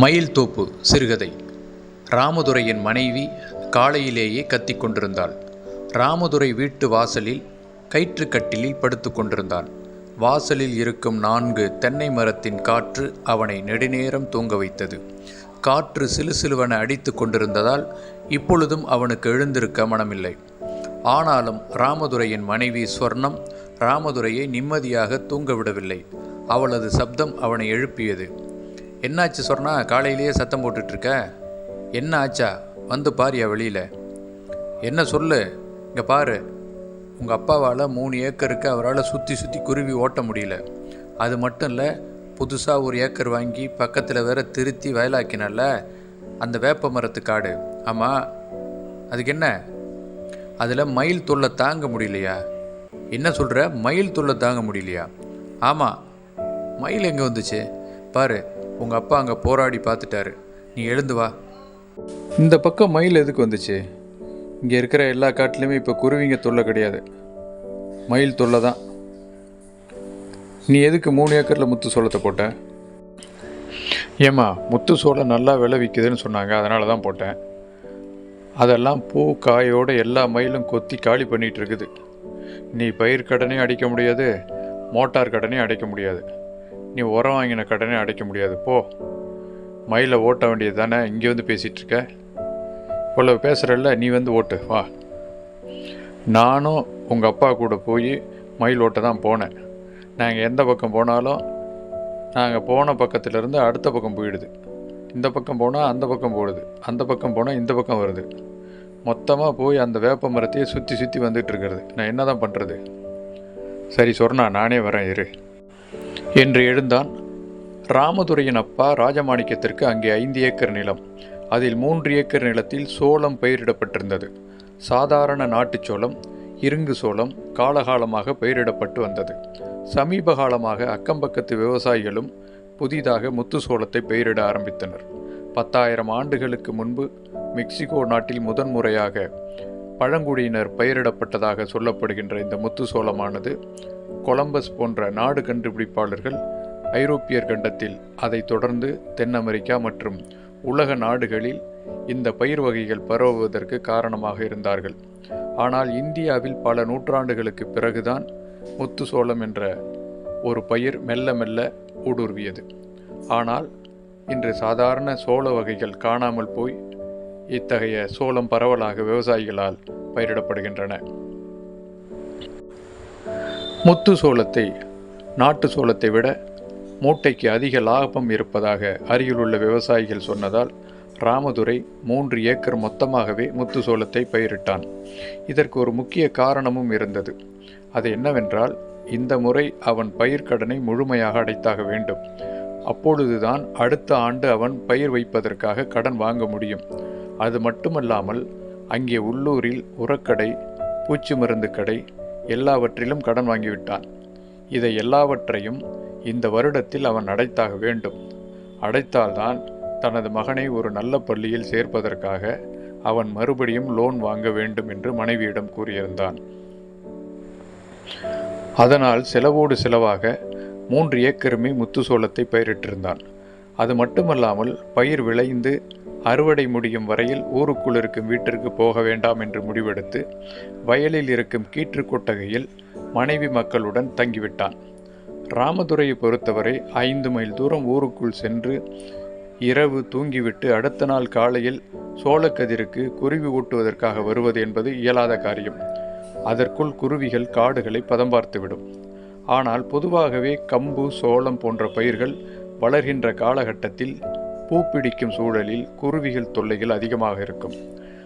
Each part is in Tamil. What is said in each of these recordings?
மயில் தோப்பு சிறுகதை. ராமதுரையின் மனைவி காலையிலேயே கத்திக் கொண்டிருந்தாள். ராமதுரை வீட்டு வாசலில் கயிற்றுக்கட்டிலில் படுத்து கொண்டிருந்தான் வாசலில் இருக்கும் நான்கு தென்னை மரத்தின் காற்று அவனை நெடுநேரம் தூங்க வைத்தது. காற்று சிலுசிலுவென அடித்து கொண்டிருந்ததால் இப்பொழுதும் அவனுக்கு எழுந்திருக்க மனமில்லை. ஆனாலும் ராமதுரையின் மனைவி ஸ்வர்ணம் ராமதுரையை நிம்மதியாக தூங்கவிடவில்லை அவளது சப்தம் அவனை எழுப்பியது. என்னாச்சு சொன்னா காலையிலேயே சத்தம் போட்டுட்ருக்க? என்ன ஆச்சா? வந்து பாரியா வெளியில். என்ன சொல்லு? இங்கே பாரு. உங்கள் அப்பாவால் மூணு ஏக்கருக்கு அவரால் சுற்றி சுற்றி குருவி ஓட்ட முடியல. அது மட்டும் இல்லை புதுசாக ஒரு ஏக்கர் வாங்கி பக்கத்தில் வேற திருத்தி வயலாக்கினால அந்த வேப்ப மரத்து காடு. ஆமாம் அதுக்கு என்ன? அதில் மயில் தொல்லை தாங்க முடியலையா? என்ன சொல்கிற மயில் தொல்லை தாங்க முடியலையா? ஆமாம் மயில் எங்கே வந்துச்சு? பாரு. உங்கள் அப்பா அங்கே போராடி பார்த்துட்டாரு. நீ எழுந்து வா. இந்த பக்கம் மயில் எதுக்கு வந்துச்சு? இங்கே இருக்கிற எல்லா காட்டிலையுமே இப்போ குருவிங்க தொல்லை கிடையாது. மயில் தொல்லை தான். நீ எதுக்கு மூணு ஏக்கரில் முத்து சோளத்தை போட்ட? ஏம்மா முத்து சோளம் நல்லா விளைவிக்குதுன்னு சொன்னாங்க அதனால தான் போட்டேன். அதெல்லாம் பூ காயோட எல்லா மயிலும் கொத்தி காலி பண்ணிகிட்டு இருக்குது. நீ பயிர் கடனையும் அடைக்க முடியாது மோட்டார் கடனையும் அடைக்க முடியாது. நீ உரம் வாங்கின கடனே அடைக்க முடியாது. போ. மயில ஓட்ட வேண்டியது தானே? இங்கே வந்து பேசிகிட்ருக்க இவ்வளோ பேசுகிறல்ல நீ வந்து ஓட்டு. வா. நானும் உங்கள் அப்பா கூட போய் மயில் ஓட்ட தான் போனேன். நாங்கள் எந்த பக்கம் போனாலும் நாங்கள் போன பக்கத்துலேருந்து அடுத்த பக்கம் போயிடுது. இந்த பக்கம் போனால் அந்த பக்கம் போடுது. அந்த பக்கம் போனால் இந்த பக்கம் வருது. மொத்தமாக போய் அந்த வேப்ப மரத்தையே சுற்றி சுற்றி வந்துட்டு இருக்கிறது. நான் என்ன தான் பண்ணுறது சரி சொன்னா நானே வரேன் இரு. என்று எழுந்தான். ராமதுரையின் அப்பா ராஜமாணிக்கத்திற்கு அங்கே ஐந்து ஏக்கர் நிலம். அதில் மூன்று ஏக்கர் நிலத்தில் சோளம் பயிரிடப்பட்டிருந்தது. சாதாரண நாட்டுச் சோளம் இருங்கு சோளம் காலகாலமாக பயிரிடப்பட்டு வந்தது. சமீப காலமாக அக்கம்பக்கத்து விவசாயிகளும் புதிதாக முத்து சோளத்தை பயிரிட ஆரம்பித்தனர். பத்தாயிரம் ஆண்டுகளுக்கு முன்பு மெக்சிகோ நாட்டில் முதன்முறையாக பழங்குடியினர் பயிரிடப்பட்டதாக சொல்லப்படுகின்ற இந்த முத்து சோளமானது கொலம்பஸ் போன்ற நாடு கண்டுபிடிப்பாளர்கள் ஐரோப்பியர் கண்டத்தில் அதைத் தொடர்ந்து தென் அமெரிக்கா மற்றும் உலக நாடுகளில் இந்த பயிர் வகைகள் பரவுவதற்கு காரணமாக இருந்தார்கள். ஆனால் இந்தியாவில் பல நூற்றாண்டுகளுக்கு பிறகுதான் முத்து சோளம் என்ற ஒரு பயிர் மெல்ல மெல்ல ஊடுருவியது. ஆனால் இன்று சாதாரண சோள வகைகள் காணாமல் போய் இத்தகைய சோளம் பரவலாக விவசாயிகளால் பயிரிடப்படுகின்றன. முத்து சோளத்தை நாட்டு சோளத்தை விட மூட்டைக்கு அதிக லாபம் இருப்பதாக அருகிலுள்ள விவசாயிகள் சொன்னதால் ராமதுரை மூன்று ஏக்கர் மொத்தமாகவே முத்து சோளத்தை பயிரிட்டான். இதற்கு ஒரு முக்கிய காரணமும் இருந்தது. அது என்னவென்றால் இந்த முறை அவன் பயிர்க்கடனை முழுமையாக அடைத்தாக வேண்டும். அப்பொழுதுதான் அடுத்த ஆண்டு அவன் பயிர் வைப்பதற்காக கடன் வாங்க முடியும். அது மட்டுமல்லாமல் அங்கே உள்ளூரில் உரக்கடை பூச்சி மருந்து கடை எல்லாவற்றிலும் கடன் வாங்கிவிட்டான். இதை எல்லாவற்றையும் இந்த வருடத்தில் அவன் அடைத்தாக வேண்டும். அடைத்தால்தான் தனது மகனை ஒரு நல்ல பள்ளியில் சேர்ப்பதற்காக அவன் மறுபடியும் லோன் வாங்க வேண்டும் என்று மனைவியிடம் கூறியிருந்தான். அதனால் செலவோடு செலவாக மூன்று ஏக்கருமே முத்து சோளத்தை பயிரிட்டிருந்தான். அது மட்டுமல்லாமல் பயிர் விளைந்து அறுவடை முடியும் வரையில் ஊருக்குள் இருக்கும் வீட்டிற்கு போக வேண்டாம் என்று முடிவெடுத்து வயலில் இருக்கும் கீற்று கொட்டகையில் மனைவி மக்களுடன் தங்கிவிட்டான். ராமதுரையை பொறுத்தவரை ஐந்து மைல் தூரம் ஊருக்குள் சென்று இரவு தூங்கிவிட்டு அடுத்த நாள் காலையில் சோளக்கதிருக்கு குருவி ஊட்டுவதற்காக வருவது என்பது இயலாத காரியம். அதற்குள் குருவிகள் காடுகளை பதம் பார்த்துவிடும் ஆனால் பொதுவாகவே கம்பு சோளம் போன்ற பயிர்கள் வளர்கின்ற காலகட்டத்தில் பூ பிடிக்கும் சூழலில் குருவிகள் தொல்லைகள் அதிகமாக இருக்கும்.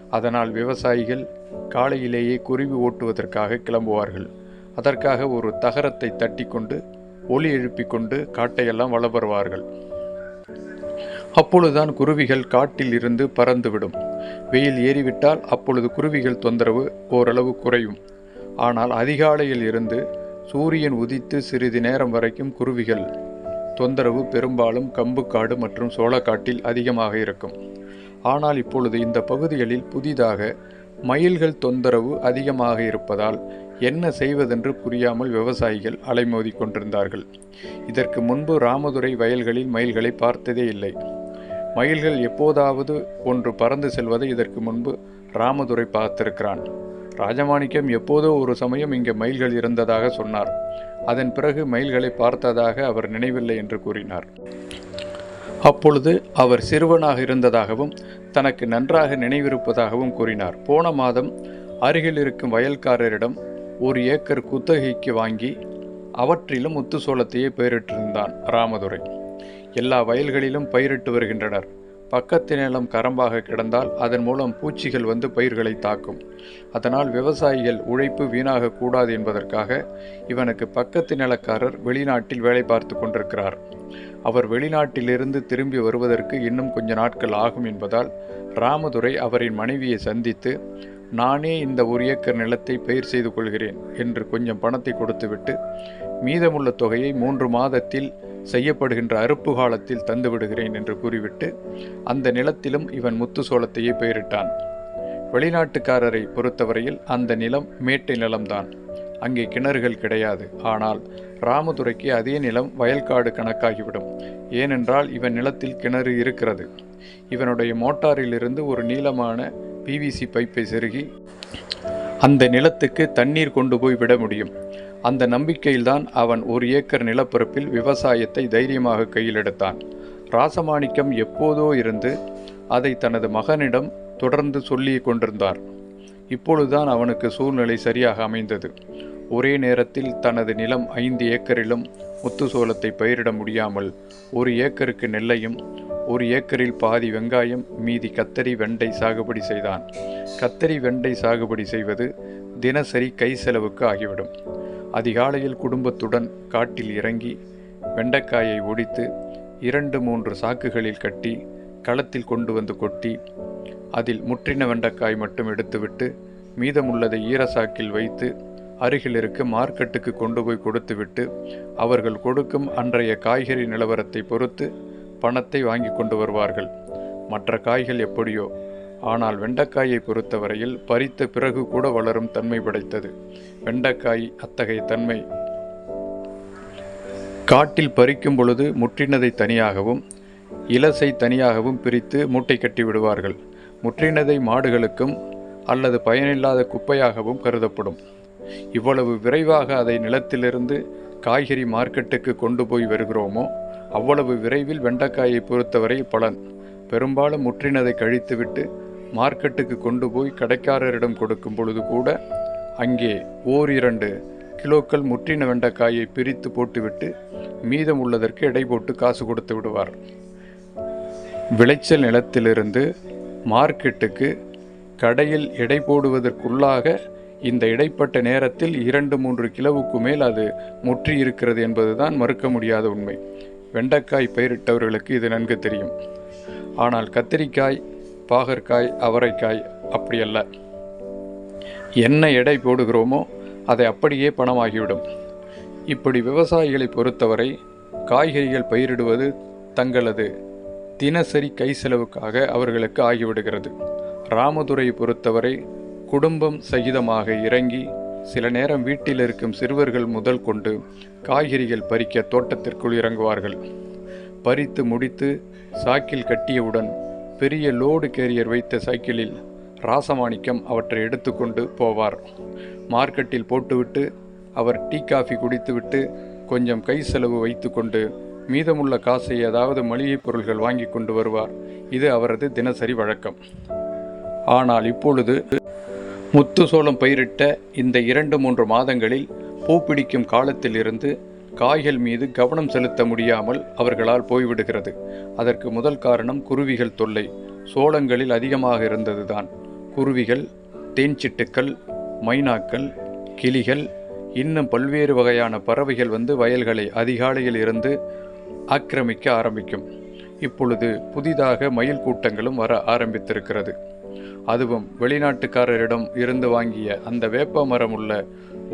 அதனால் விவசாயிகள் காலையிலேயே குருவி ஓட்டுவதற்காக கிளம்புவார்கள். அதற்காக ஒரு தகரத்தை தட்டி கொண்டு ஒலி எழுப்பிக் கொண்டு காட்டையெல்லாம் வளபருவார்கள் அப்பொழுதுதான் குருவிகள் காட்டில் இருந்து பறந்துவிடும். வெயில் ஏறிவிட்டால் அப்பொழுது குருவிகள் தொந்தரவு ஓரளவு குறையும். ஆனால் அதிகாலையில் இருந்து சூரியன் உதித்து சிறிது நேரம் வரைக்கும் குருவிகள் தொந்தரவு பெரும்பாலும் கம்புக்காடு மற்றும் சோளக்காட்டில் அதிகமாக இருக்கும். ஆனால் இப்பொழுது இந்த பகுதிகளில் புதிதாக மயில்கள் தொந்தரவு அதிகமாக இருப்பதால் என்ன செய்வதென்று புரியாமல் விவசாயிகள் அலைமோதி கொண்டிருந்தார்கள். இதற்கு முன்பு ராமதுரை வயல்களில் மயில்களை பார்த்ததே இல்லை. மயில்கள் எப்போதாவது ஒன்று பறந்து செல்வதை இதற்கு முன்பு ராமதுரை பார்த்திருக்கிறான். ராஜமாணிக்கம் எப்போதோ ஒரு சமயம் இங்கே மயில்கள் இருந்ததாக சொன்னார். அதன் பிறகு மயில்களை பார்த்ததாக அவர் நினைவில்லை என்று கூறினார். அப்பொழுது அவர் சிறுவனாக இருந்ததாகவும் தனக்கு நன்றாக நினைவிருப்பதாகவும் கூறினார். போன மாதம் அருகில் இருக்கும் வயல்காரரிடம் ஒரு ஏக்கர் குத்தகைக்கு வாங்கி அவற்றிலும் முத்து சோளத்தையே பயிரிட்டிருந்தான் ராமதுரை. எல்லா வயல்களிலும் பயிரிட்டு வருகின்றனர். பக்கத்து நிலம் கரம்பாக கிடந்தால் அதன் மூலம் பூச்சிகள் வந்து பயிர்களை தாக்கும். அதனால் விவசாயிகள் உழைப்பு வீணாக கூடாது என்பதற்காக இவனுக்கு பக்கத்து நிலக்காரர் வெளிநாட்டில் வேலை பார்த்து கொண்டிருக்கிறார். அவர் வெளிநாட்டிலிருந்து திரும்பி வருவதற்கு இன்னும் கொஞ்ச நாட்கள் ஆகும் என்பதால் ராமதுரை அவரின் மனைவியை சந்தித்து நானே இந்த ஒரு ஏக்கர் நிலத்தை பயிர் செய்து கொள்கிறேன் என்று கொஞ்சம் பணத்தை கொடுத்துவிட்டு மீதமுள்ள தொகையை மூன்று மாதத்தில் செய்யப்படுகின்ற அறுப்பு காலத்தில் தந்துவிடுகிறேன் என்று கூறிவிட்டு அந்த நிலத்திலும் இவன் முத்து சோளத்தையே பெயரிட்டான். வெளிநாட்டுக்காரரை பொறுத்தவரையில் அந்த நிலம் மேட்டை நிலம்தான். அங்கே கிணறுகள் கிடையாது. ஆனால் ராமதுரைக்கு அதே நிலம் வயல்காடு கணக்காகிவிடும். ஏனென்றால் இவன் நிலத்தில் கிணறு இருக்கிறது. இவனுடைய மோட்டாரிலிருந்து ஒரு நீளமான பிவிசி பைப்பை செருகி அந்த நிலத்துக்கு தண்ணீர் கொண்டு போய் விட முடியும். அந்த நம்பிக்கையில்தான் அவன் ஒரு ஏக்கர் நிலப்பரப்பில் விவசாயத்தை தைரியமாக கையிலெடுத்தான். ராசமாணிக்கம் எப்போதோ இருந்து அதை தனது மகனிடம் தொடர்ந்து சொல்லி கொண்டிருந்தார். இப்பொழுதுதான் அவனுக்கு சூழ்நிலை சரியாக அமைந்தது. ஒரே நேரத்தில் தனது நிலம் ஐந்து ஏக்கரிலும் முத்து சோளத்தை பயிரிட முடியாமல் ஒரு ஏக்கருக்கு நெல்லையும் ஒரு ஏக்கரில் பாதி வெங்காயம் மீதி கத்தரி வெண்டை சாகுபடி செய்தான். கத்தரி வெண்டை சாகுபடி செய்வது தினசரி கை செலவுக்கு ஆகிவிடும். அதிகாலையில் குடும்பத்துடன் காட்டில் இறங்கி வெண்டைக்காயை ஒடித்து இரண்டு மூன்று சாக்குகளில் கட்டி களத்தில் கொண்டு வந்து கொட்டி அதில் முற்றின வெண்டைக்காய் மட்டும் எடுத்துவிட்டு மீதமுள்ளதை ஈரசாக்கில் வைத்து அருகில் இருக்க மார்க்கெட்டுக்கு கொண்டு போய் கொடுத்துவிட்டு அவர்கள் கொடுக்கும் அன்றைய காய்கறி நிலவரத்தை பொறுத்து பணத்தை வாங்கி கொண்டு வருவார்கள். மற்ற காய்கள் எப்படியோ ஆனால் வெண்டைக்காயை பொறுத்தவரையில் பறித்த பிறகு கூட வளரும் தன்மை படைத்தது. வெண்டைக்காய் அத்தகைய தன்மை. காட்டில் பறிக்கும் பொழுது முற்றினதை தனியாகவும் இலசை தனியாகவும் பிரித்து மூட்டை கட்டி விடுவார்கள். முற்றினதை மாடுகளுக்கும் அல்லது பயனில்லாத குப்பையாகவும் கருதப்படும். இவ்வளவு விரைவாக அதை நிலத்திலிருந்து காய்கறி மார்க்கெட்டுக்கு கொண்டு போய் வருகிறோமோ அவ்வளவு விரைவில் வெண்டைக்காயை பொறுத்தவரை பலன். பெரும்பாலும் முற்றினதை கழித்துவிட்டு மார்க்கெட்டுக்கு கொண்டு போய் கடைக்காரரிடம் கொடுக்கும் பொழுது கூட அங்கே ஓர் இரண்டு கிலோக்கள் முற்றின வெண்டைக்காயை பிரித்து போட்டுவிட்டு மீதம் உள்ளதற்கு எடை போட்டு காசு கொடுத்து விடுவார். விளைச்சல் நிலத்திலிருந்து மார்க்கெட்டுக்கு கடையில் எடை போடுவதற்குள்ளாக இந்த இடைப்பட்ட நேரத்தில் இரண்டு மூன்று கிலோவுக்கு மேல் அது முற்றி இருக்கிறது என்பதுதான் மறுக்க முடியாத உண்மை. வெண்டைக்காய் பயிரிட்டவர்களுக்கு இது நன்கு தெரியும். ஆனால் கத்திரிக்காய் பாகற்காய் அவரைக்காய் அப்படியல்ல. என்ன எடை போடுகிறோமோ அதை அப்படியே பணமாகிவிடும். இப்படி விவசாயிகளை பொறுத்தவரை காய்கறிகள் பயிரிடுவது தங்களது தினசரி கை செலவுக்காக அவர்களுக்கு ஆகிவிடுகிறது. ராமதுரையை பொறுத்தவரை குடும்பம் சகிதமாக இறங்கி சில நேரம் வீட்டில் இருக்கும் சிறுவர்கள் முதல் கொண்டு காய்கறிகள் பறிக்க தோட்டத்திற்குள் இறங்குவார்கள். பறித்து முடித்து சாக்கில் கட்டியவுடன் பெரிய லோடு கேரியர் வைத்த சைக்கிளில் ராசமாணிக்கம் அவற்றை எடுத்துக்கொண்டு போவார். மார்க்கெட்டில் போட்டுவிட்டு அவர் டீ காஃபி குடித்துவிட்டு கொஞ்சம் கை செலவு வைத்துக்கொண்டு மீதமுள்ள காசை ஏதாவது மளிகைப் பொருள்கள் வாங்கி கொண்டு வருவார். இது அவரது தினசரி வழக்கம். ஆனால் இப்பொழுது முத்து சோளம் பயிரிட்ட இந்த இரண்டு மூன்று மாதங்களில் பூ பிடிக்கும் காலத்திலிருந்து காய்கள் மீது கவனம் செலுத்த முடியாமல் அவர்களால் போய்விடுகிறது. அதற்கு முதல் காரணம் குருவிகள் தொல்லை. சோளங்களில் அதிகமாக இருந்ததுதான். குருவிகள் தேன்சிட்டுக்கள் மைனாக்கள் கிளிகள் இன்னும் பல்வேறு வகையான பறவைகள் வந்து வயல்களை அதிகாலையில் இருந்து ஆக்கிரமிக்க ஆரம்பிக்கும். இப்பொழுது புதிதாக மயில் கூட்டங்களும் வர ஆரம்பித்திருக்கிறது. அதுவும் வெளிநாட்டுக்காரரிடம் இருந்து வாங்கிய அந்த வேப்ப மரம் உள்ள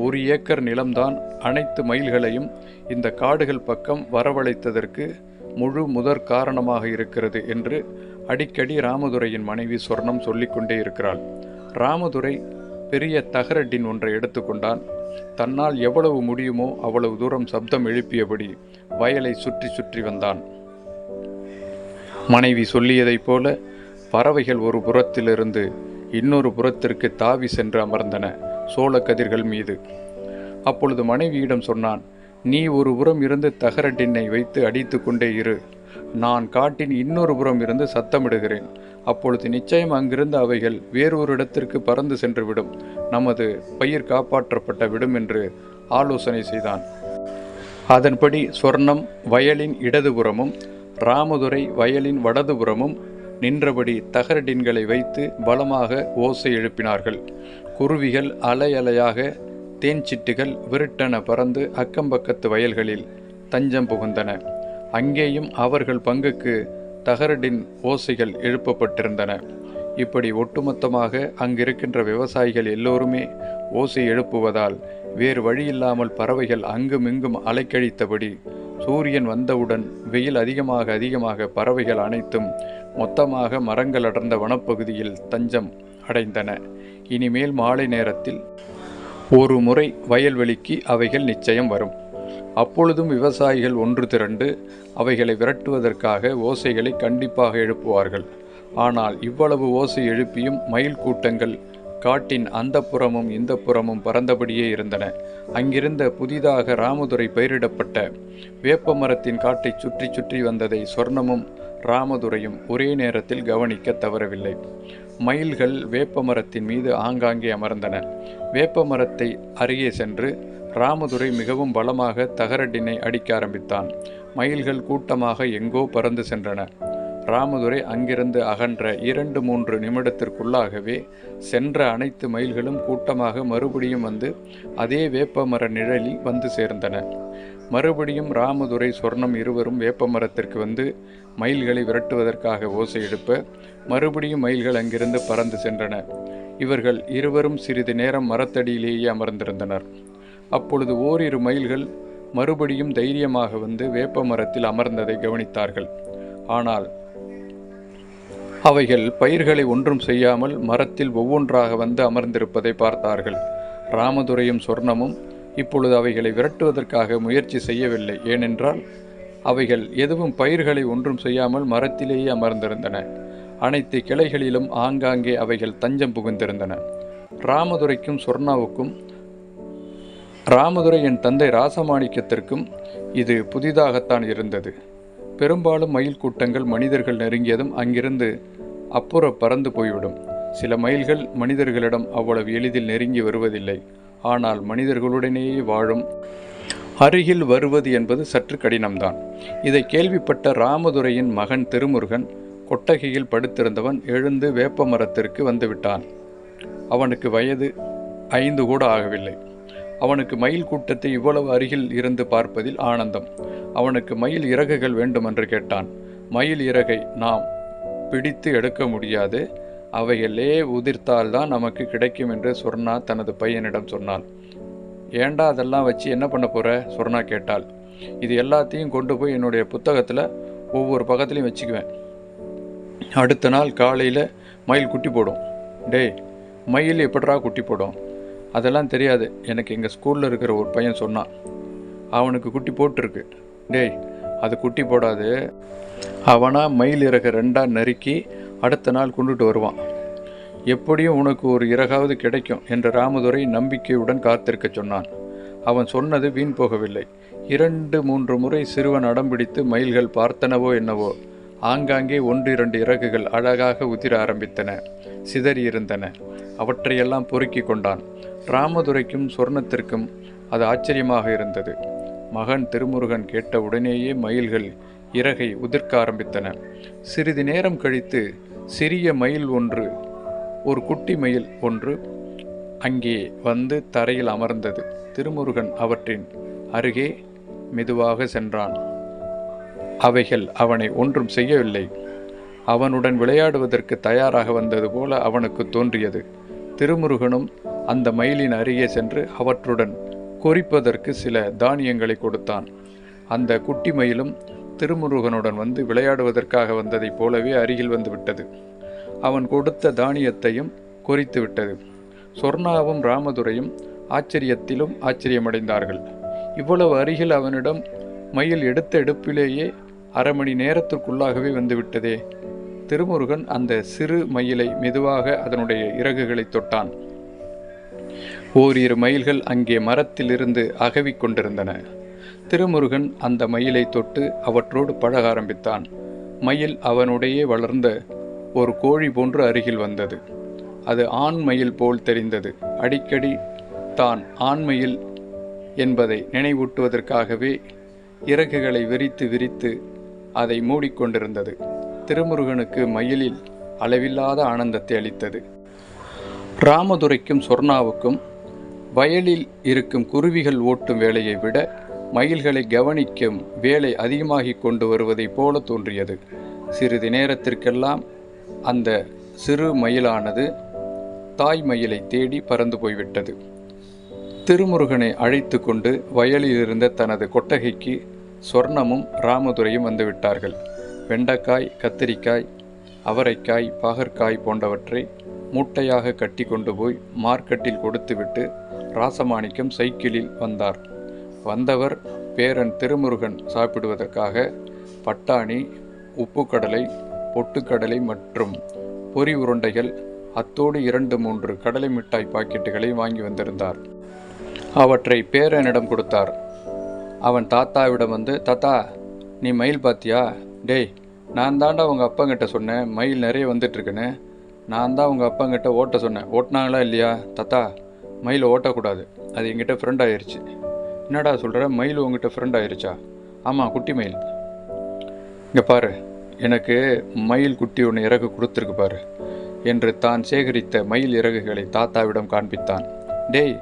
ஒரு ஏக்கர் நிலம்தான் அனைத்து மயில்களையும் இந்த காடுகள் பக்கம் வரவழைத்ததற்கு முழு முதற் காரணமாக இருக்கிறது என்று அடிக்கடி ராமதுரையின் மனைவி சொர்ணம் சொல்லிக்கொண்டே இருக்கிறாள். ராமதுரை பெரிய தகரட்டின் ஒன்றை எடுத்துக்கொண்டான் தன்னால் எவ்வளவு முடியுமோ அவ்வளவு தூரம் சப்தம் எழுப்பியபடி வயலை சுற்றி சுற்றி வந்தான். மனைவி சொல்லியதைப் போல பறவைகள் ஒரு புறத்திலிருந்து இன்னொரு புறத்திற்கு தாவி சென்று அமர்ந்தன. சோழ கதிர்கள் மீது. அப்பொழுது மனைவியிடம் சொன்னான் நீ ஒரு புறம் இருந்து தகரட்டினை வைத்து அடித்து கொண்டே இரு. நான் காட்டின் இன்னொரு புறம் இருந்து சத்தமிடுகிறேன். அப்பொழுது நிச்சயம் அங்கிருந்து அவைகள் வேறொரு இடத்திற்கு பறந்து சென்றுவிடும். நமது பயிர் காப்பாற்றப்பட்ட விடும் என்று ஆலோசனை செய்தான். அதன்படி சொர்ணம் வயலின் இடதுபுறமும் ராமதுரை வயலின் வடதுபுறமும் நின்றபடி தகரடின்களை வைத்து பலமாக ஓசை எழுப்பினார்கள். குருவிகள் அலை அலையாக தேன்சிட்டுகள் விருட்டென பறந்து அக்கம்பக்கத்து வயல்களில் தஞ்சம் புகுந்தன. அங்கேயும் அவர்கள் பங்குக்கு தகரடின் ஓசைகள் எழுப்பப்பட்டிருந்தன. இப்படி ஒட்டுமொத்தமாக அங்கிருக்கின்ற விவசாயிகள் எல்லோருமே ஓசை எழுப்புவதால் வேறு வழியில்லாமல் பறவைகள் அங்குமிங்கும் அலைக்கழித்தபடி சூரியன் வந்தவுடன் வெயில் அதிகமாக அதிகமாக பறவைகள் அனைத்தும் மொத்தமாக மரங்கள் அடர்ந்த வனப்பகுதியில் தஞ்சம் அடைந்தன. இனிமேல் மாலை நேரத்தில் ஒரு முறை வயல்வெளிக்கு அவைகள் நிச்சயம் வரும். அப்பொழுதும் விவசாயிகள் ஒன்று திரண்டு அவைகளை விரட்டுவதற்காக ஓசைகளை கண்டிப்பாக எழுப்புவார்கள். ஆனால் இவ்வளவு ஓசை எழுப்பியும் மயில் கூட்டங்கள் காட்டின் அந்த புறமும் இந்த புறமும் பறந்தபடியே இருந்தன. அங்கிருந்த புதிதாக ராமதுரை பயிரிடப்பட்ட வேப்ப மரத்தின் காட்டை சுற்றி சுற்றி வந்ததை சொர்ணமும் ராமதுரையும் ஒரே நேரத்தில் கவனிக்க தவறவில்லை. மயில்கள் வேப்ப மரத்தின் மீது ஆங்காங்கே அமர்ந்தன. வேப்ப மரத்தை அருகே சென்று ராமதுரை மிகவும் பலமாக தகரடினை அடிக்க ஆரம்பித்தான். மயில்கள் கூட்டமாக எங்கோ பறந்து சென்றன. ராமதுரை அங்கிருந்து அகன்ற இரண்டு மூன்று நிமிடத்திற்குள்ளாகவே சென்ற அனைத்து மயில்களும் கூட்டமாக மறுபடியும் வந்து அதே வேப்பமர நிழலில் வந்து சேர்ந்தன. மறுபடியும் ராமதுரை சொர்ணம் இருவரும் வேப்ப மரத்திற்கு வந்து மயில்களை விரட்டுவதற்காக ஓசை எழுப்ப மறுபடியும் மயில்கள் அங்கிருந்து பறந்து சென்றன. இவர்கள் இருவரும் சிறிது நேரம் மரத்தடியிலேயே அமர்ந்திருந்தனர். அப்பொழுது ஓரிரு மயில்கள் மறுபடியும் தைரியமாக வந்து வேப்ப மரத்தில் அமர்ந்ததை கவனித்தார்கள். ஆனால் அவைகள் பயிர்களை ஒன்றும் செய்யாமல் மரத்தில் ஒவ்வொன்றாக வந்து அமர்ந்திருப்பதை பார்த்தார்கள். ராமதுரையும் சொர்ணமும் இப்பொழுது அவைகளை விரட்டுவதற்காக முயற்சி செய்யவில்லை. ஏனென்றால் அவைகள் எதுவும் பயிர்களை ஒன்றும் செய்யாமல் மரத்திலேயே அமர்ந்திருந்தன. அனைத்து கிளைகளிலும் ஆங்காங்கே அவைகள் தஞ்சம் புகுந்திருந்தன. ராமதுரைக்கும் சொர்ணாவுக்கும் ராமதுரை என் தந்தை ராசமாணிக்கத்திற்கும் இது புதிதாகத்தான் இருந்தது. பெரும்பாலும் மயில் கூட்டங்கள் மனிதர்கள் நெருங்கியதும் அங்கிருந்து அப்புற பறந்து போய்விடும். சில மயில்கள் மனிதர்களிடம் அவ்வளவு எளிதில் நெருங்கி வருவதில்லை. ஆனால் மனிதர்களுடனேயே வாழும். அருகில் வருவது என்பது சற்று கடினம்தான். இதை கேள்விப்பட்ட ராமதுரையின் மகன் திருமுருகன் கொட்டகையில் படுத்திருந்தவன் எழுந்து வேப்ப மரத்திற்கு வந்துவிட்டான். அவனுக்கு வயது ஐந்து கூட ஆகவில்லை. அவனுக்கு மயில் கூட்டத்தை இவ்வளவு அருகில் இருந்து பார்ப்பதில் ஆனந்தம். அவனுக்கு மயில் இறகுகள் வேண்டுமென்று கேட்டான். மயில் இறகை நாம் பிடித்து எடுக்க முடியாது. அவைகளே உதிர்த்தால்தான் நமக்கு கிடைக்கும் என்று சொர்ணா தனது பையனிடம் சொன்னாள். ஏண்டா அதெல்லாம் வச்சு என்ன பண்ண போற? சொர்ணா கேட்டாள். இது எல்லாத்தையும் கொண்டு போய் என்னுடைய புத்தகத்தில் ஒவ்வொரு பக்கத்துலையும் வச்சுக்குவேன். அடுத்த நாள் காலையில் மயில் குட்டி போடும். டேய் மயில் எப்படிரா குட்டி போடும்? அதெல்லாம் தெரியாது. எனக்கு எங்கள் ஸ்கூலில் இருக்கிற ஒரு பையன் சொன்னான். அவனுக்கு குட்டி போட்டிருக்கு. டேய் அது குட்டி போடாது. அவனாக மயில் இறக ரெண்டாக நறுக்கி அடுத்த நாள் கொண்டுட்டு வருவான். எப்படியும் உனக்கு ஒரு இறகாவது கிடைக்கும் என்ற ராமதுரை நம்பிக்கையுடன் காத்திருக்க சொன்னான். அவன் சொன்னது வீண் போகவில்லை. இரண்டு மூன்று முறை சிறுவன் அடம்பிடித்து மயில்கள் பார்த்தனவோ என்னவோ ஆங்காங்கே ஒன்று இரண்டு இறகுகள் அழகாக உதிர ஆரம்பித்தன சிதறியிருந்தன அவற்றையெல்லாம் பொறுக்கி கொண்டான். ராமதுரைக்கும் சொர்ணத்திற்கும் அது ஆச்சரியமாக இருந்தது. மகன் திருமுருகன் கேட்ட உடனேயே மயில்கள் இறகை உதிர்க்க ஆரம்பித்தன. சிறிது நேரம் கழித்து சிறிய மயில் ஒன்று ஒரு குட்டி மயில் ஒன்று அங்கே வந்து தரையில் அமர்ந்தது. திருமுருகன் அவற்றின் அருகே மெதுவாக சென்றான். அவைகள் அவனை ஒன்றும் செய்யவில்லை. அவனுடன் விளையாடுவதற்கு தயாராக வந்தது போல அவனுக்கு தோன்றியது. திருமுருகனும் அந்த மயிலின் அருகே சென்று அவற்றுடன் குறிப்பதற்கு சில தானியங்களை கொடுத்தான். அந்த குட்டி மயிலும் திருமுருகனுடன் வந்து விளையாடுவதற்காக வந்ததைப் போலவே அருகில் வந்து விட்டது. அவன் கொடுத்த தானியத்தையும் கொறித்து விட்டது. சொர்ணாவும் ராமதுரையும் ஆச்சரியத்திலும் ஆச்சரியமடைந்தார்கள். இவ்வளவு அருகில் அவனிடம் மயில் எடுத்த எடுப்பிலேயே அரை மணி நேரத்திற்குள்ளாகவே வந்துவிட்டதே திருமுருகன் அந்த சிறு மயிலை மெதுவாக அதனுடைய இறகுகளை தொட்டான். ஓரிரு மயில்கள் அங்கே மரத்திலிருந்து அகவிக் கொண்டிருந்தன. திருமுருகன் அந்த மயிலை தொட்டு அவற்றோடு பழக ஆரம்பித்தான். மயில் அவனுடைய வளர்ந்த ஒரு கோழி போன்று அருகில் வந்தது. அது ஆண் மயில் போல் தெரிந்தது. அடிக்கடி தான் ஆண்மயில் என்பதை நினைவூட்டுவதற்காகவே இறகுகளை விரித்து விரித்து அதை மூடிக்கொண்டிருந்தது. திருமுருகனுக்கு மயிலில் அளவில்லாத ஆனந்தத்தை அளித்தது. ராமதுரைக்கும் சொர்ணாவுக்கும் வயலில் இருக்கும் குருவிகள் ஓட்டும் வேலையை விட மயில்களை கவனிக்கும் வேலை அதிகமாகிக் கொண்டு வருவதைப் போல தோன்றியது. சிறிது நேரத்திற்கெல்லாம் அந்த சிறு மயிலானது தாய் மயிலை தேடி பறந்து போய்விட்டது. திருமுருகனை அழைத்து கொண்டு வயலில் இருந்த தனது கொட்டகைக்கு சொர்ணமும் ராமதுரையும் வந்துவிட்டார்கள் வெண்டைக்காய் கத்திரிக்காய் அவரைக்காய் பாகற்காய் போன்றவற்றை மூட்டையாக கட்டி கொண்டு போய் மார்க்கெட்டில் கொடுத்துவிட்டு ராசமாணிக்கம் சைக்கிளில் வந்தார். வந்தவர் பேரன் திருமுருகன் சாப்பிடுவதற்காக பட்டாணி உப்புக்கடலை பொட்டுக்கடலை மற்றும் பொரி உருண்டைகள் அத்தோடு இரண்டு மூன்று கடலை மிட்டாய் பாக்கெட்டுகளை வாங்கி வந்திருந்தார். அவற்றை பேரனிடம் கொடுத்தார். அவன் தாத்தாவிடம் வந்து தாத்தா நீ மயில் பாத்தியா? டேய் நான் தாண்டா உங்கள் அப்பங்கிட்ட சொன்னேன் மயில் நிறைய வந்துட்டுருக்குன்னு. நான் தான் உங்கள் அப்பங்கிட்ட ஓட்ட சொன்னேன். ஓட்டினாங்களா இல்லையா? தாத்தா மயில் ஓட்டக்கூடாது. அது எங்கிட்ட ஃப்ரெண்ட் ஆயிடுச்சு என்னடா சொல்கிற மயில் உங்ககிட்ட ஃப்ரெண்ட் ஆயிருச்சா? ஆமாம் குட்டி மயில். இங்கே பாரு எனக்கு மயில் குட்டி ஒன்று இறகு கொடுத்துருக்கு பாரு என்று தான் சேகரித்த மயில் இறகுகளை தாத்தாவிடம் காண்பித்தான். டேய்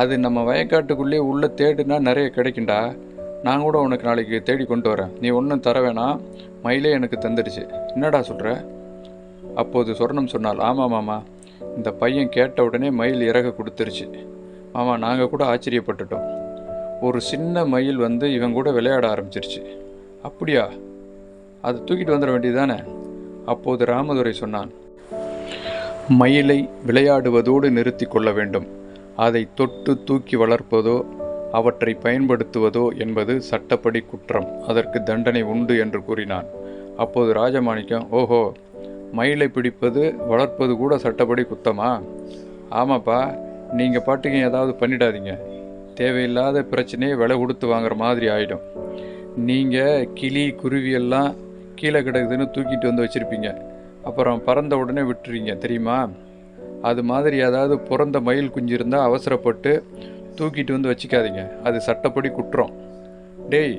அது நம்ம வயக்காட்டுக்குள்ளே உள்ளே தேடுனா நிறைய கிடைக்குண்டா நான் கூட உனக்கு நாளைக்கு தேடி கொண்டு வரேன். நீ ஒன்றும் தர வேணாம். மயிலே எனக்கு தந்துடுச்சு. என்னடா சொல்கிற அப்போது சொர்ணம் சொன்னால் ஆமாம் மாமா. இந்த பையன் கேட்ட உடனே மயில் இறக கொடுத்துருச்சு. மாமா நாங்கள் கூட ஆச்சரியப்பட்டுட்டோம். ஒரு சின்ன மயில் வந்து இவன் கூட விளையாட ஆரம்பிச்சிருச்சு. அப்படியா? அது தூக்கிட்டு வந்துட வேண்டியதானே அப்போது ராமதுரை சொன்னான். மயிலை விளையாடுவதோடு நிறுத்தி கொள்ள வேண்டும். அதை தொட்டு தூக்கி வளர்ப்பதோ அவற்றை பயன்படுத்துவதோ என்பது சட்டப்படி குற்றம். அதற்கு தண்டனை உண்டு என்று கூறினான். அப்போது ராஜமாணிக்கம் ஓஹோ மயிலை பிடிப்பது வளர்ப்பது கூட சட்டப்படி குத்தமா? ஆமாப்பா நீங்கள் பாட்டுக்கு ஏதாவது பண்ணிடாதீங்க. தேவையில்லாத பிரச்சனையை விலை கொடுத்து வாங்குற மாதிரி ஆகிடும் நீங்கள் கிளி குருவி எல்லாம் கீழே கிடக்குதுன்னு தூக்கிட்டு வந்து வச்சுருப்பீங்க. அப்புறம் பறந்த உடனே விட்டுறீங்க தெரியுமா? அது மாதிரி ஏதாவது பிறந்த மயில் குஞ்சு இருந்தால் அவசரப்பட்டு தூக்கிட்டு வந்து வச்சுக்காதீங்க. அது சட்டப்படி குற்றம். டேய்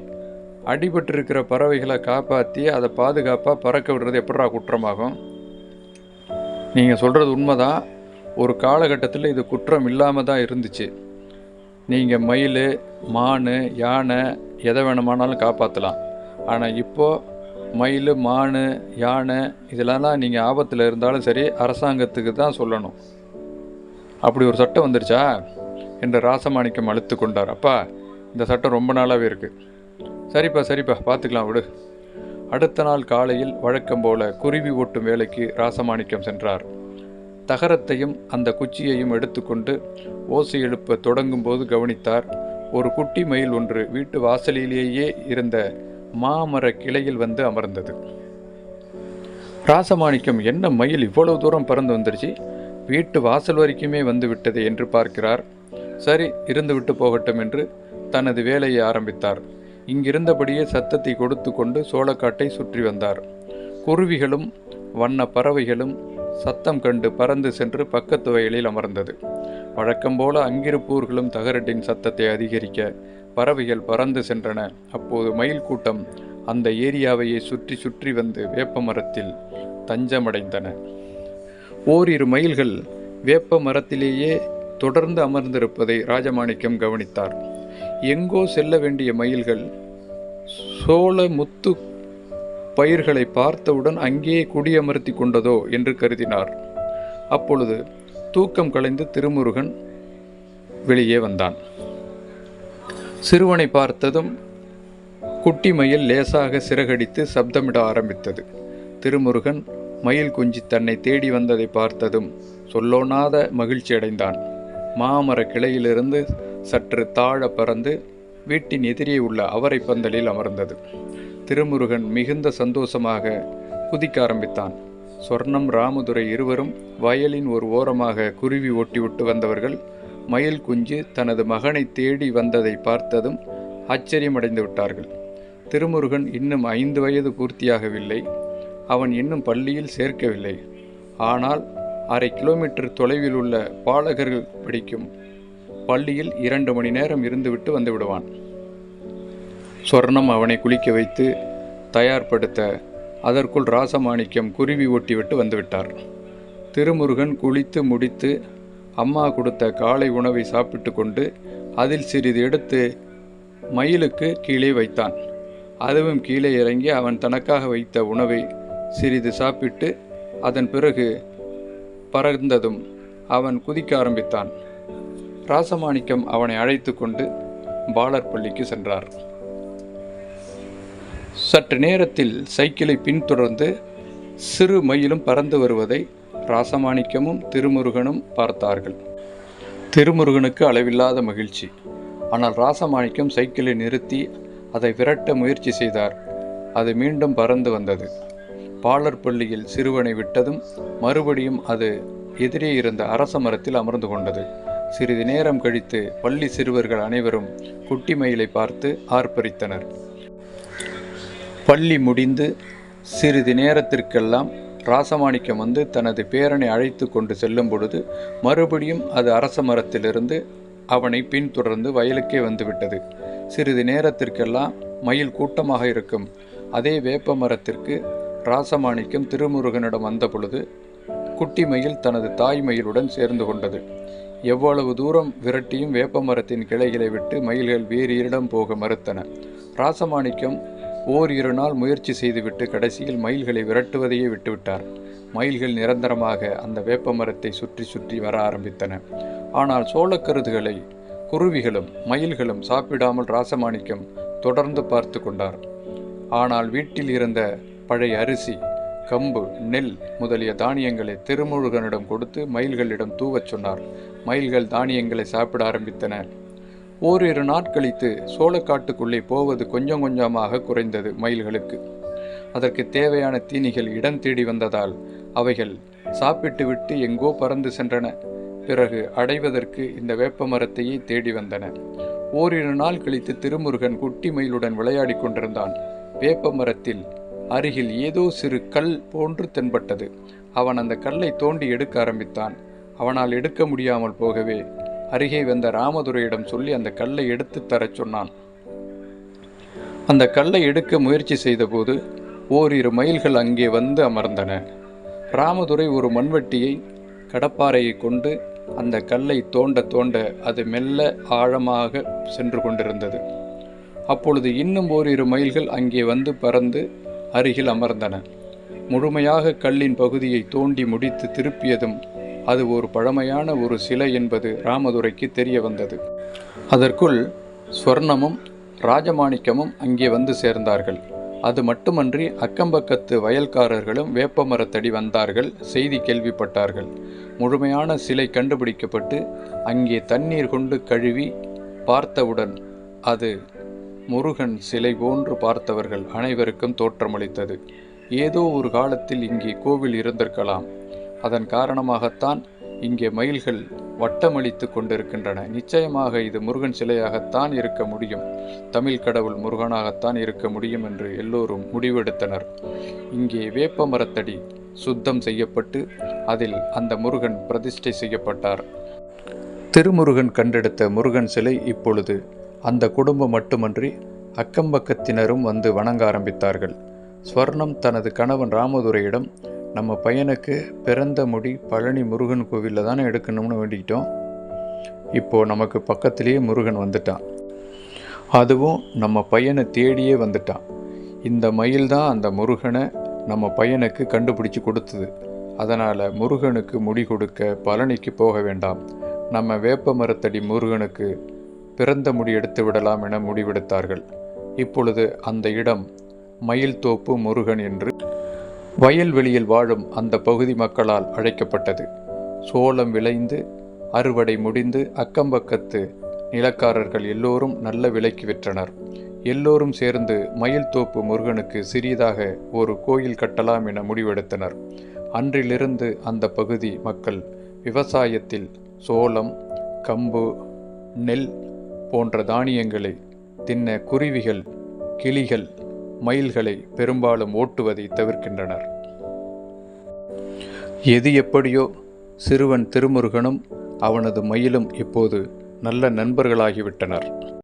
அடிபட்டிருக்கிற பறவைகளை காப்பாற்றி அதை பாதுகாப்பாக பறக்க விடுறது எப்படா குற்றமாகும்? நீங்கள் சொல்கிறது உண்மைதான். ஒரு காலகட்டத்தில் இது குற்றம் இல்லாமல் தான் இருந்துச்சு. நீங்கள் மயில் மான் யானை எதை வேணுமானாலும் காப்பாற்றலாம் ஆனால் இப்போது மயில் மான் யானை இதெல்லாம் நீங்கள் ஆபத்தில் இருந்தாலும் சரி அரசாங்கத்துக்கு தான் சொல்லணும். அப்படி ஒரு சட்டம் வந்துருச்சா? என்று ராசமாணிக்கம் அழுத்து கொண்டார். அப்பா இந்த சட்டம் ரொம்ப நாளாகவே இருக்குது சரிப்பா சரிப்பா பார்த்துக்கலாம் விடு. அடுத்த நாள் காலையில் வழக்கம் போல குருவி ஓட்டும் வேலைக்கு ராசமாணிக்கம் சென்றார். தகரத்தையும் அந்த குச்சியையும் எடுத்துக்கொண்டு ஓசை எழுப்ப தொடங்கும் போது கவனித்தார் ஒரு குட்டி மயில் ஒன்று வீட்டு வாசலிலேயே இருந்த மாமர கிளையில் வந்து அமர்ந்தது. ராசமாணிக்கம் என்ன மயில் இவ்வளவு தூரம் பறந்து வந்துருச்சு? வீட்டு வாசல் வரைக்குமே வந்து விட்டது என்று பார்க்கிறார். சரி இருந்து விட்டு போகட்டும் என்று தனது வேலையை ஆரம்பித்தார். இங்கிருந்தபடியே சத்தத்தை கொடுத்து கொண்டு சோளக்காட்டை சுற்றி வந்தார். குருவிகளும் வண்ண பறவைகளும் சத்தம் கண்டு பறந்து சென்று பக்கத்து வயலில் அமர்ந்தது. வழக்கம் போல அங்கிருப்பூர்களும் தகரட்டின் சத்தத்தை அதிகரிக்க பறவைகள் பறந்து சென்றன. அப்போது மயில் கூட்டம் அந்த ஏரியாவையே சுற்றி சுற்றி வந்து வேப்ப மரத்தில் தஞ்சமடைந்தன. ஓரிரு மயில்கள் வேப்ப மரத்திலேயே தொடர்ந்து அமர்ந்திருப்பதை ராஜமாணிக்கம் கவனித்தார். எங்கோ செல்ல வேண்டிய மயில்கள் சோழ முத்து பயிர்களை பார்த்தவுடன் அங்கேயே குடியமர்த்தி கொண்டதோ என்று கருதினார். அப்பொழுது தூக்கம் கலைந்து திருமுருகன் வெளியே வந்தான். சிறுவனை பார்த்ததும் குட்டி மயில் லேசாக சிறகடித்து சப்தமிட ஆரம்பித்தது. திருமுருகன் மயில் குஞ்சு தன்னை தேடி வந்ததை பார்த்ததும் சொல்லோனாத மகிழ்ச்சி அடைந்தான். மாமர கிளையிலிருந்து சற்று தாழ பறந்து வீட்டின் எதிரே உள்ள அவரை பந்தலில் அமர்ந்தது. திருமுருகன் மிகுந்த சந்தோஷமாக குதிக்க ஆரம்பித்தான். சொர்ணம் ராமதுரை இருவரும் வயலின் ஒரு ஓரமாக குருவி ஒட்டிவிட்டு வந்தவர்கள் மயில் குஞ்சு தனது மகனை தேடி வந்ததை பார்த்ததும் ஆச்சரியமடைந்து விட்டார்கள். திருமுருகன் இன்னும் ஐந்து வயது பூர்த்தியாகவில்லை. அவன் இன்னும் பள்ளியில் சேர்க்கவில்லை. ஆனால் அரை கிலோமீட்டர் தொலைவில் உள்ள பாலகர்கள் படிக்கும் பள்ளியில் இரண்டு மணி நேரம் இருந்துவிட்டு வந்துவிடுவான் சொர்ணம் அவனை குளிக்க வைத்து தயார்படுத்த அதற்குள் ராசமாணிக்கம் குருவி ஓட்டிவிட்டு வந்துவிட்டார். திருமுருகன் குளித்து முடித்து அம்மா கொடுத்த காலை உணவை சாப்பிட்டு கொண்டு அதில் சிறிது எடுத்து மயிலுக்கு கீழே வைத்தான். அதுவும் கீழே இறங்கி அவன் தனக்காக வைத்த உணவை சிறிது சாப்பிட்டு அதன் பிறகு பறந்ததும் அவன் குதிக்க ஆரம்பித்தான். ராசமாணிக்கம் அவனை அழைத்து கொண்டு பாலர் பள்ளிக்கு சென்றார். சற்று நேரத்தில் சைக்கிளை பின்தொடர்ந்து சிறு மயிலும் பறந்து வருவதை ராசமாணிக்கமும் திருமுருகனும் பார்த்தார்கள். திருமுருகனுக்கு அளவில்லாத மகிழ்ச்சி. ஆனால் ராசமாணிக்கம் சைக்கிளை நிறுத்தி அதை விரட்ட முயற்சி செய்தார். அது மீண்டும் பறந்து வந்தது. பாலர் பள்ளியில் சிறுவனை விட்டதும் மறுபடியும் அது எதிரே இருந்த அரச மரத்தில் அமர்ந்து கொண்டது. சிறிது நேரம் கழித்து பள்ளி சிறுவர்கள் அனைவரும் குட்டி மயிலை பார்த்து ஆர்ப்பரித்தனர். பள்ளி முடிந்து சிறிது நேரத்திற்கெல்லாம் ராசமாணிக்கம் வந்து தனது பேரனை அழைத்து கொண்டு செல்லும் பொழுது மறுபடியும் அது அரச மரத்திலிருந்து அவனை பின்தொடர்ந்து வயலுக்கே வந்துவிட்டது. சிறிது நேரத்திற்கெல்லாம் மயில் கூட்டமாக இருக்கும். அதே வேப்ப மரத்திற்கு ராசமாணிக்கம் திருமுருகனிடம் வந்த பொழுது குட்டி மயில் தனது தாய் மயிலுடன் சேர்ந்து கொண்டது. எவ்வளவு தூரம் விரட்டியும் வேப்ப மரத்தின் கிளைகளை விட்டு மயில்கள் வேறு இடம் போக மறுத்தன. ராசமாணிக்கம் ஓர் இரு நாள் முயற்சி செய்துவிட்டு கடைசியில் மயில்களை விரட்டுவதையே விட்டுவிட்டார். மயில்கள் நிரந்தரமாக அந்த வேப்ப மரத்தை சுற்றி சுற்றி வர ஆரம்பித்தன. ஆனால் சோளக்கருதுகளை குருவிகளும் மயில்களும் சாப்பிடாமல் ராசமாணிக்கம் தொடர்ந்து பார்த்து கொண்டார். ஆனால் வீட்டில் இருந்த பழைய அரிசி கம்பு நெல் முதலிய தானியங்களை திருமுருகனிடம் கொடுத்து மயில்களிடம் தூவச் சொன்னார். மயில்கள் தானியங்களை சாப்பிட ஆரம்பித்தன. ஓரிரு நாட்களித்து சோளக்காட்டுக்குள்ளே போவது கொஞ்சம் கொஞ்சமாக குறைந்தது மயில்களுக்கு அதற்கு தேவையான தீனிகள் இடம் தேடி வந்ததால் அவைகள் சாப்பிட்டுவிட்டு எங்கோ பறந்து சென்றன. பிறகு அடைவதற்கு இந்த வேப்ப மரத்தையே தேடி வந்தன. ஓரிரு நாள் கழித்து திருமுருகன் குட்டி மயிலுடன் விளையாடி கொண்டிருந்தான். வேப்ப மரத்தில் அருகில் ஏதோ சிறு கல் போன்று தென்பட்டது. அவன் அந்த கல்லை தோண்டி எடுக்க ஆரம்பித்தான். அவனால் எடுக்க முடியாமல் போகவே அருகே வந்த ராமதுரையிடம் சொல்லி அந்த கல்லை எடுத்து தரச் சொன்னான். அந்த கல்லை எடுக்க முயற்சி செய்தபோது ஓரிரு மைல்கள் அங்கே வந்து அமர்ந்தன. ராமதுரை ஒரு மண்வெட்டியை கடப்பாறையை கொண்டு அந்த கல்லை தோண்ட தோண்ட அது மெல்ல ஆழமாக சென்று கொண்டிருந்தது. அப்பொழுது இன்னும் ஓரிரு மைல்கள் அங்கே வந்து பறந்து அருகில் அமர்ந்தன. முழுமையாக கல்லின் பகுதியை தோண்டி முடித்து திருப்பியதும் அது ஒரு பழமையான ஒரு சிலை என்பது ராமதுரைக்கு தெரிய வந்தது. அதற்குள் ஸ்வர்ணமும் ராஜமாணிக்கமும் அங்கே வந்து சேர்ந்தார்கள். அது மட்டுமன்றி அக்கம்பக்கத்து வயல்காரர்களும் வேப்பமரத்தடி வந்தார்கள் செய்தி கேள்விப்பட்டார்கள். முழுமையான சிலை கண்டுபிடிக்கப்பட்டு அங்கே தண்ணீர் கொண்டு கழுவி பார்த்தவுடன் அது முருகன் சிலை போன்று பார்த்தவர்கள் அனைவருக்கும் தோற்றமளித்தது. ஏதோ ஒரு காலத்தில் இங்கே கோவில் இருந்திருக்கலாம். அதன் காரணமாகத்தான் இங்கே மயில்கள் வட்டமளித்து கொண்டிருக்கின்றன. நிச்சயமாக இது முருகன் சிலையாகத்தான் இருக்க முடியும். தமிழ் கடவுள் முருகனாகத்தான் இருக்க முடியும் என்று எல்லோரும் முடிவெடுத்தனர். இங்கே வேப்ப மரத்தடி சுத்தம் செய்யப்பட்டு அதில் அந்த முருகன் பிரதிஷ்டை செய்யப்பட்டார். திருமுருகன் கண்டெடுத்த முருகன் சிலை இப்பொழுது அந்த குடும்பம் மட்டுமன்றி அக்கம்பக்கத்தினரும் வந்து வணங்க ஆரம்பித்தார்கள். ஸ்வர்ணம் தனது கணவன் ராமதுரையிடம் நம்ம பையனுக்கு பிறந்த முடி பழனி முருகன் கோவிலில் தானே எடுக்கணும்னு வேண்டிக்கிட்டோம். இப்போது நமக்கு பக்கத்திலேயே முருகன் வந்துட்டான். அதுவும் நம்ம பையனை தேடியே வந்துட்டான். இந்த மயில் தான் அந்த முருகனை நம்ம பையனுக்கு கண்டுபிடிச்சு கொடுத்தது. அதனால் முருகனுக்கு முடி கொடுக்க பழனிக்கு போக வேண்டாம். நம்ம வேப்ப மரத்தடி முருகனுக்கு பிறந்த முடி எடுத்து விடலாம் என முடிவெடுத்தார்கள். இப்பொழுது அந்த இடம் மயில் தோப்பு முருகன் என்று வயல்வெளியில் வாழும் அந்த பகுதி மக்களால் அழைக்கப்பட்டது. சோளம் விளைந்து அறுவடை முடிந்து அக்கம்பக்கத்து நிலக்காரர்கள் எல்லோரும் நல்ல விலைக்கு விற்றனர். எல்லோரும் சேர்ந்து மயில் தோப்பு முருகனுக்கு சிறியதாக ஒரு கோயில் கட்டலாம் என முடிவெடுத்தனர். அன்றிலிருந்து அந்த பகுதி மக்கள் விவசாயத்தில் சோளம் கம்பு நெல் போன்ற தானியங்களை தின்ன குருவிகள் கிளிகள் மயில்களை பெரும்பாலும் ஓட்டுவதை தவிர்க்கின்றனர். எது எப்படியோ சிறுவன் திருமுருகனும் அவனது மயிலும் இப்போது நல்ல நண்பர்களாகிவிட்டனர்.